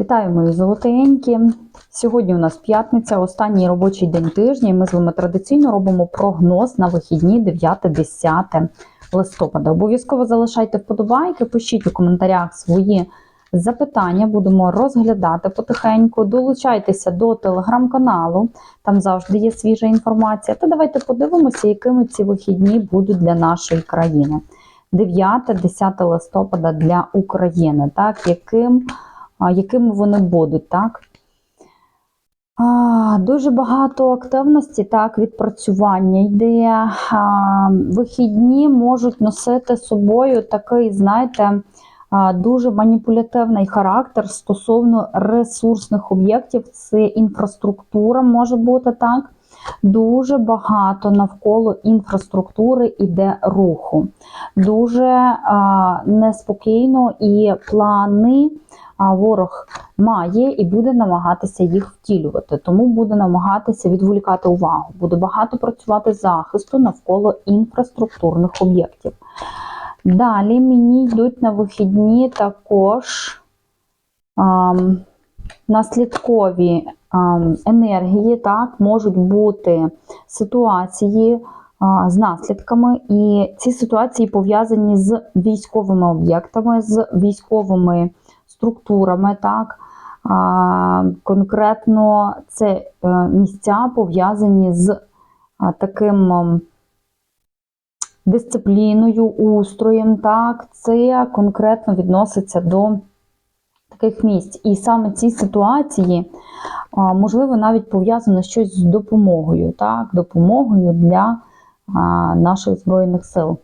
Вітаю, мої золотенькі. Сьогодні у нас п'ятниця, останній робочий день тижня, і ми з вами традиційно робимо прогноз на вихідні 9-10 листопада. Обов'язково залишайте вподобайки, пишіть у коментарях свої запитання, будемо розглядати потихеньку. Долучайтеся до телеграм-каналу, там завжди є свіжа інформація. Та давайте подивимося, якими ці вихідні будуть для нашої країни. 9-10 листопада для України, так, яким якими вони будуть, так? А, Дуже багато активності, так, відпрацювання йде. А, Вихідні можуть носити з собою такий, знаєте, дуже маніпулятивний характер стосовно ресурсних об'єктів. Це інфраструктура може бути так. Дуже багато навколо інфраструктури іде руху. Дуже а, неспокійно і плани ворог має і буде намагатися їх втілювати, тому буде намагатися відволікати увагу. Буде багато працювати захисту навколо інфраструктурних об'єктів. Далі мені йдуть на вихідні також а, наслідкові а, енергії, так, можуть бути ситуації. З наслідками, і ці ситуації пов'язані з військовими об'єктами, з військовими структурами, так конкретно це е, місця пов'язані з таким дисципліною, устроєм, так, це конкретно відноситься до таких місць. І саме ці ситуації, можливо, навіть пов'язано щось з допомогою, так, допомогою для наших Збройних сил.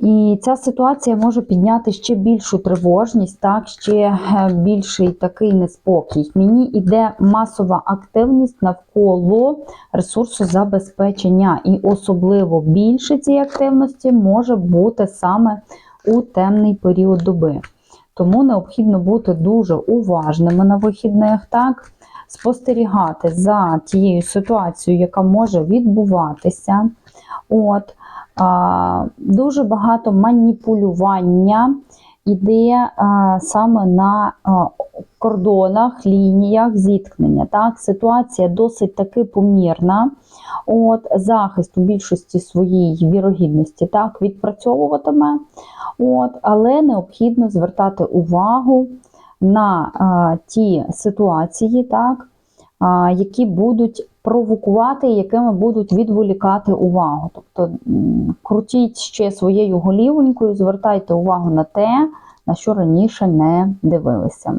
І ця ситуація може підняти ще більшу тривожність, так, ще е, більший такий неспокій. Мені йде масова активність навколо ресурсу забезпечення, і особливо більше цієї активності може бути саме у темний період доби. Тому необхідно бути дуже уважними на вихідних, так, спостерігати за тією ситуацією, яка може відбуватися. От, Дуже багато маніпулювання іде саме на кордонах, лініях зіткнення. Так? Ситуація досить таки помірна. От, Захист у більшості своїй вірогідності так, відпрацьовуватиме, От, але необхідно звертати увагу на а, ті ситуації, так, які будуть провокувати, якими будуть відволікати увагу. Тобто крутіть ще своєю голівонькою, звертайте увагу на те, на що раніше не дивилися.